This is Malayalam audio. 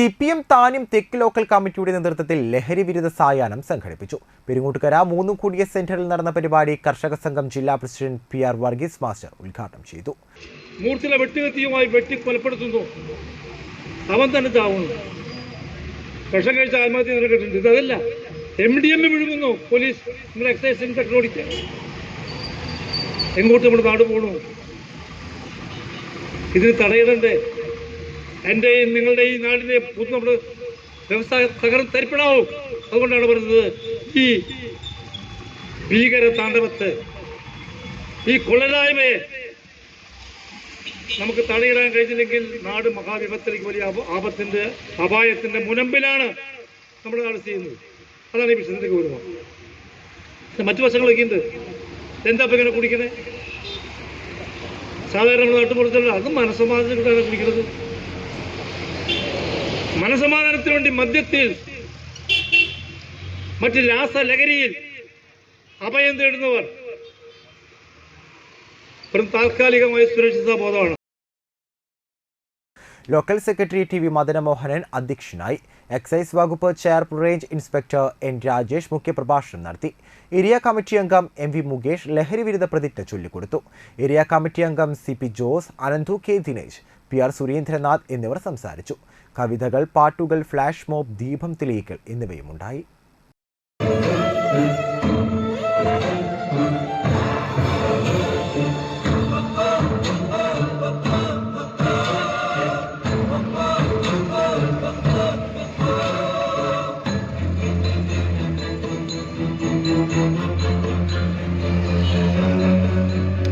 സി പി എം താനും തെക്ക് ലോക്കൽ കമ്മിറ്റിയുടെ നേതൃത്വത്തിൽ ലഹരി വിരുദ്ധ സായാഹ്നം സംഘടിപ്പിച്ചു. പെരുങ്ങോട്ടുകര മൂന്നും കൂടിയ സെന്ററിൽ നടന്ന പരിപാടി കർഷക സംഘം ജില്ലാ president P R Varghese master ഉദ്ഘാടനം ചെയ്തു. മൂർത്തിലെ വെട്ടുകത്തിയുമായി വെട്ടി കൊലപ്പെടുത്തുന്നു. അവൻ തന്നെ ചാവുന്നു. വിഷം ആത്മഹത്യ നിരക്കിട്ടുണ്ട്. ഇതല്ല എം ഡി എം വിഴുങ്ങുന്നു. പോലീസ് നമ്മുടെ എക്സൈസ് ഇൻസ്പെക്ടർ ഓടിച്ച് എങ്ങോട്ട് നമ്മുടെ നാട് പോകണു ഇതിന് തടയിടണ്ടേ? എന്റെയും നിങ്ങളുടെയും പുതു നമ്മുടെ വ്യവസായ തകർന്ന് തരിപ്പണാവും അതുകൊണ്ടാണ് പറയുന്നത് ഈ ഭീകര താണ്ഡവത്ത് ഈ കൊള്ളരായ്മയെ നമുക്ക് തടയിടാൻ കഴിഞ്ഞില്ലെങ്കിൽ നാട് മഹാവിപത്തിലേക്ക് വലിയ ആപത്തിന്റെ അപായത്തിന്റെ മുനമ്പിലാണ് നമ്മുടെ നാട് ചെയ്യുന്നത്. അതാണ് ഈ വിഷയത്തിന്റെ ഗൗരവം. മറ്റു വശങ്ങളൊക്കെ ഉണ്ട്. എന്താ അപ്പൊ ഇങ്ങനെ കുടിക്കുന്നത് സാധാരണ നമ്മൾ നാട്ടുപുറത്തുള്ള അത് മനസ്സമാധാനം കിട്ടാണ് കുടിക്കുന്നത് മനസമാധാനത്തിന് വേണ്ടി മദ്യത്തിൽ മറ്റ് രാസലഹരിയിൽ അഭയം തേടുന്നവർ. വെറും താൽക്കാലികമായ സുരക്ഷിത ബോധമാണ്. Local secretary T V Madanamohanan അധ്യക്ഷനായി എക്സൈസ് വകുപ്പ് chair range inspector N Rajesh മുഖ്യപ്രഭാഷണം നടത്തി ഏരിയ കമ്മിറ്റി അംഗം എം വി മുകേഷ് ലഹരി വിരുദ്ധ പ്രതിജ്ഞ ചൊല്ലിക്കൊടുത്തു ഏരിയ കമ്മിറ്റി അംഗം C P Jose Ananthu K Dinesh P R Surendranath എന്നിവർ സംസാരിച്ചു കവിതകൾ പാട്ടുകൾ ഫ്ലാഷ് മോബ് ദീപം തെളിയിക്കൽ എന്നിവയും ഉണ്ടായി